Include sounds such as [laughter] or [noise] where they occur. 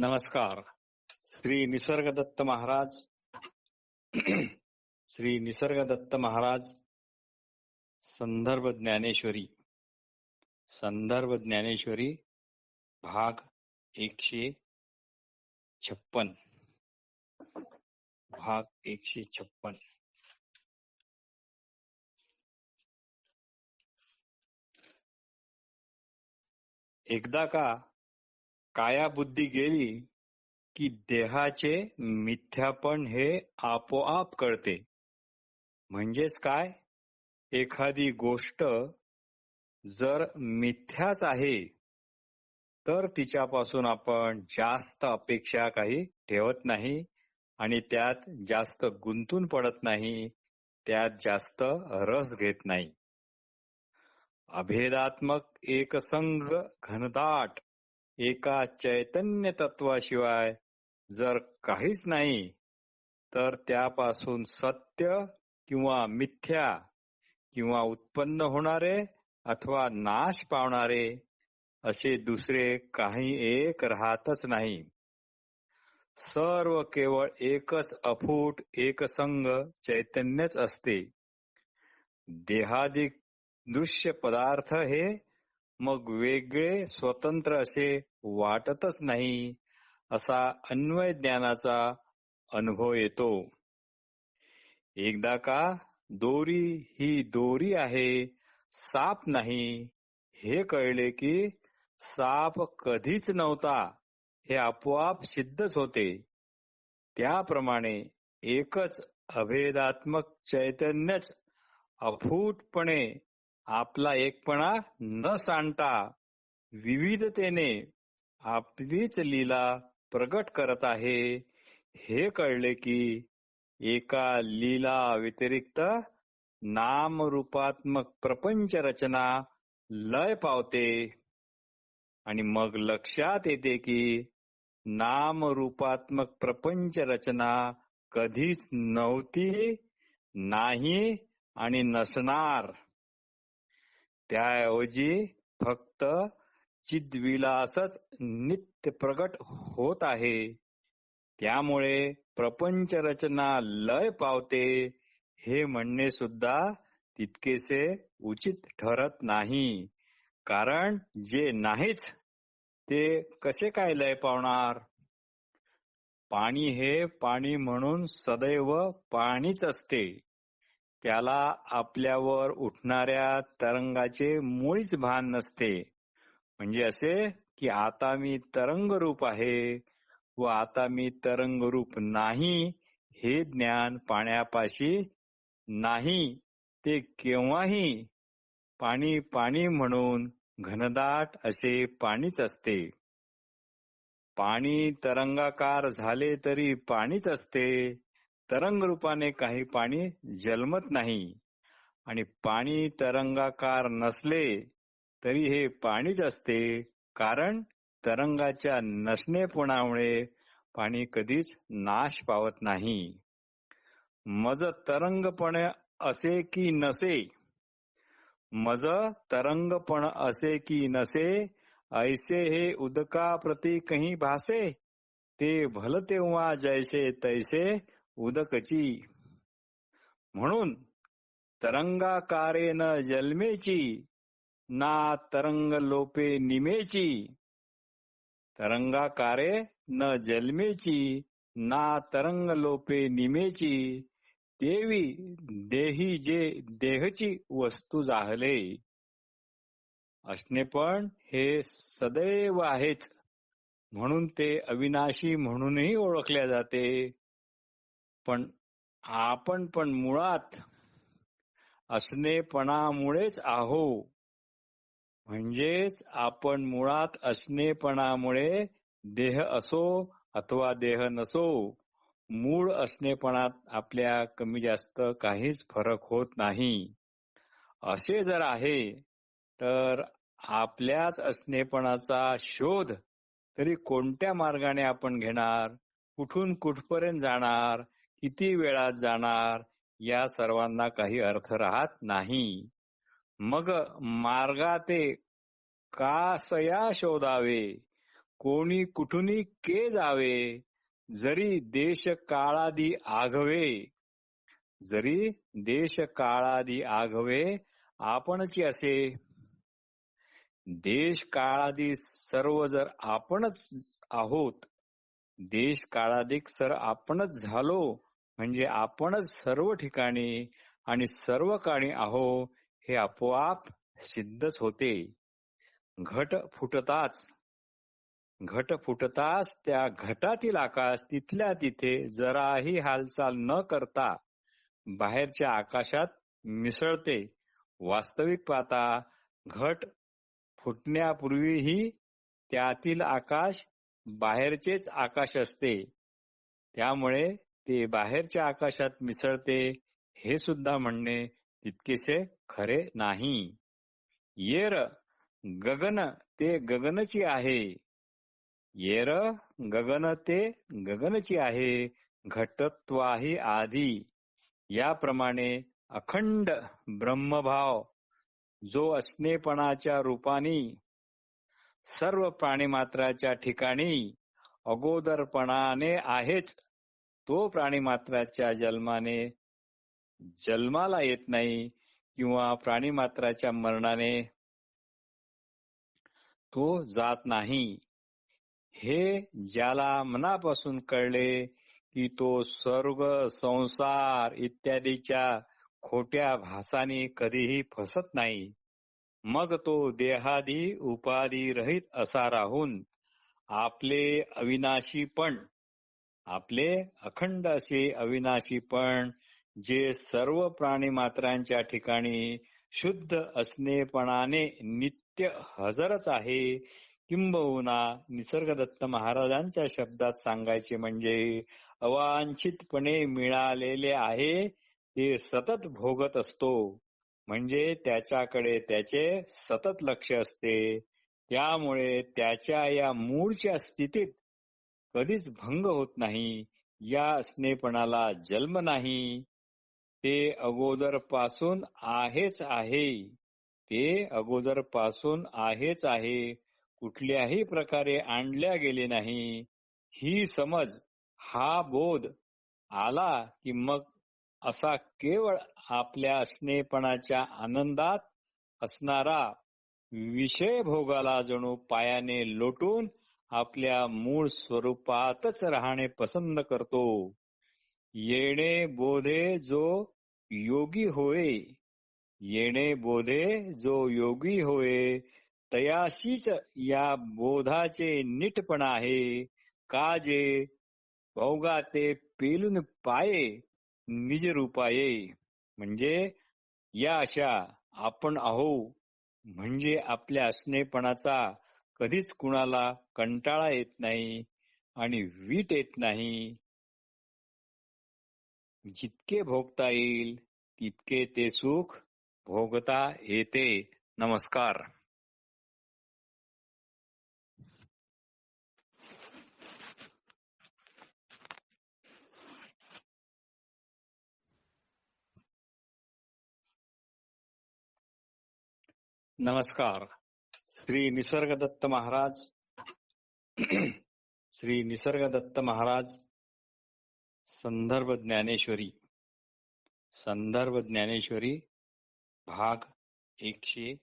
नमस्कार। श्री निसर्गदत्त महाराज। [clears throat] श्री निसर्गदत्त महाराज। संदर्भ ज्ञानेश्वरी। संदर्भ ज्ञानेश्वरी, भाग एकशे छप्पन। भाग एकशे छप्पन। एकदा का काया बुद्धी गेली की देहाचे मिथ्यापण हे आपोआप कळते. म्हणजेच काय? एखादी गोष्ट जर मिथ्याच आहे तर तिच्यापासून आपण जास्त अपेक्षा काही ठेवत नाही आणि त्यात जास्त गुंतून पडत नाही त्यात जास्त रस घेत नाही. अभेदात्मक एकसंघ घनदाट एका चैतन्य तत्वाशिवाय जर काहीच नाही तर त्यापासून सत्य किंवा मिथ्या किंवा उत्पन्न होणारे अथवा नाश पावणारे असे दुसरे काही एक राहतच नाही. सर्व केवळ एकच अफूट एकसंग चैतन्यच असते. देहादिक दृश्य पदार्थ हे मग वेगळे स्वतंत्र असे वाटतच नाही असा अन्वय ज्ञानाचा अनुभव येतो. एकदा का दोरी ही दोरी आहे साप नाही. हे कळले की साप कधीच नव्हता. हे आपोआप सिद्धच होते. त्याप्रमाणे एकच अभेदात्मक चैतन्यच अफूटपणे आपला एकपणा न सांडता विविधतेने आपलीच लीला प्रगट करत आहे. हे कळले की एका लीला व्यतिरिक्त नाम रूपात्मक प्रपंच रचना लय पावते. आणि मग लक्षात येते की नाम रूपात्मक प्रपंच रचना कधीच नव्हती नाही आणि नसणार. त्याऐवजी फक्त चिद्विलासच नित्य प्रगट होत आहे. त्यामुळे प्रपंच रचना लय पावते हे म्हणणे सुद्धा तितकेसे उचित ठरत नाही. कारण जे नाहीच ते कसे काय लय पावणार? पाणी हे पाणी म्हणून सदैव पाणीच असते. त्याला आपल्यावर उठणाऱ्या तरंगाचे मुळीच भान नसते. म्हणजे असे की आता मी तरंगरूप आहे व आता मी तरंगरूप नाही हे ज्ञान पाण्यापाशी नाही ते केव्हाही पाणी पाणी म्हणून घनदाट असे पाणीच असते. पाणी तरंगाकार झाले तरी पाणीच असते. तरंग रूपाने काही पाणी जन्मत नाही. आणि पाणी तरंगाकार नसले तरी हे पाणीच असते. कारण तरंगाच्या नसणेपणामुळे पाणी कधीच नाश पावत नाही. मज तरंगपण असे की नसे? मज तरंगपण असे की नसे? ऐसे हे उदका प्रती कही भासे? ते भल तेव्हा जैसे तैसे उदकची. म्हणून तरंगाकारे न जन्मेची ना तरंग लोपे निमेची. तरंगाकारे न जन्मेची ना तरंग लोपे निमेची. देवी देही जे देहची वस्तू जाहले. असणे पण हे सदैव आहेच. म्हणून ते अविनाशी म्हणूनही ओळखले जाते. पण आपण पण मुळात असणेपणामुळेच आहो. म्हणजेच आपण मुळात असणेपणामुळे देह असो अथवा देह नसो मूळ असणेपणात आपल्या कमी जास्त काहीच फरक होत नाही. असे जर आहे तर आपल्याच असणेपणाचा शोध तरी कोणत्या मार्गाने आपण घेणार? कुठून कुठपर्यंत जाणार? किती वेळात जाणार या सर्वांना काही अर्थ राहत नाही. मग मार्गाते कासया शोधावे? कोणी कुठूनही के जावे? जरी देश काळादी आघवे जरी देश काळादी आघवे आपणची असे. देश काळादी सर्व जर आपणच आहोत देश काळाधिक सर आपणच झालो म्हणजे आपणच सर्व ठिकाणी आणि सर्व काणी आहो हे आपोआप सिद्धच होते. घट फुटताच. घट फुटताच त्या घटातील आकाश तिथल्या तिथे जराही हालचाल न करता बाहेरच्या आकाशात मिसळते. वास्तविक पाहता घट फुटण्यापूर्वीही त्यातील आकाश बाहेरचेच आकाश असते. त्यामुळे ते बाहेरच्या आकाशात मिसळते हे सुद्धा म्हणणे तितकेसे खरे नाही. येर गगन ते गगनची आहे. येर गगन ते गगनची आहे घटत्वाही आधी. याप्रमाणे अखंड ब्रह्मभाव जो असणेपणाच्या रूपाने सर्व प्राणीमात्राच्या ठिकाणी अगोदरपणाने आहेच. तो प्राणीमात्राच्या जन्माने जन्माला येत नाही किंवा प्राणीमात्राच्या मरणाने तो जात नाही. हे ज्याला मनापासून कळले की तो स्वर्ग संसार इत्यादीच्या खोट्या भासाने कधीही फसत नाही. मग तो देहादी उपाधी रहित असा राहून आपले अविनाशी पण आपले अखंड असे अविनाशी पण जे सर्व प्राणी मात्रांच्या ठिकाणी शुद्ध असणेपणाने नित्य हजरच आहे किंबहुना निसर्गदत्त महाराजांच्या शब्दात सांगायचे म्हणजे अवांछितपणे मिळालेले आहे ते सतत भोगत असतो. म्हणजे त्याच्याकडे त्याचे सतत लक्ष असते. त्यामुळे त्याच्या या मूळच्या स्थितीत कधीच भंग होत नाही. या स्नेपणाला जन्म नाही. ते अगोदरपासून आहेच आहे. ते अगोदरपासून आहेच आहे. कुठल्याही प्रकारे आणल्या गेले नाही. ही समज हा बोध आला की मग असा केवळ आपल्या स्नेहपणाच्या आनंदात असणारा विषय भोगाला जणू पायाने लोटून आपल्या मूळ स्वरूपातच राहणे पसंत करतो. येणे बोधे जो योगी होय येणे बोधे जो योगी होय तयाशीच या बोधाचे नीटपण आहे. का जे? भोगा ते पेलून पाये निज रूपाये. म्हणजे या अशा आपण आहो म्हणजे आपल्या असणेपणाचा कधीच कुणाला कंटाळा येत नाही आणि वीट येत नाही. जितके भोगता येईल तितके ते सुख भोगता येते. नमस्कार. नमस्कार. श्री निसर्गदत्त महाराज [clears throat] श्री निसर्गदत्त महाराज संदर्भ ज्ञानेश्वरी संदर्भ ज्ञानेश्वरी भाग एकशे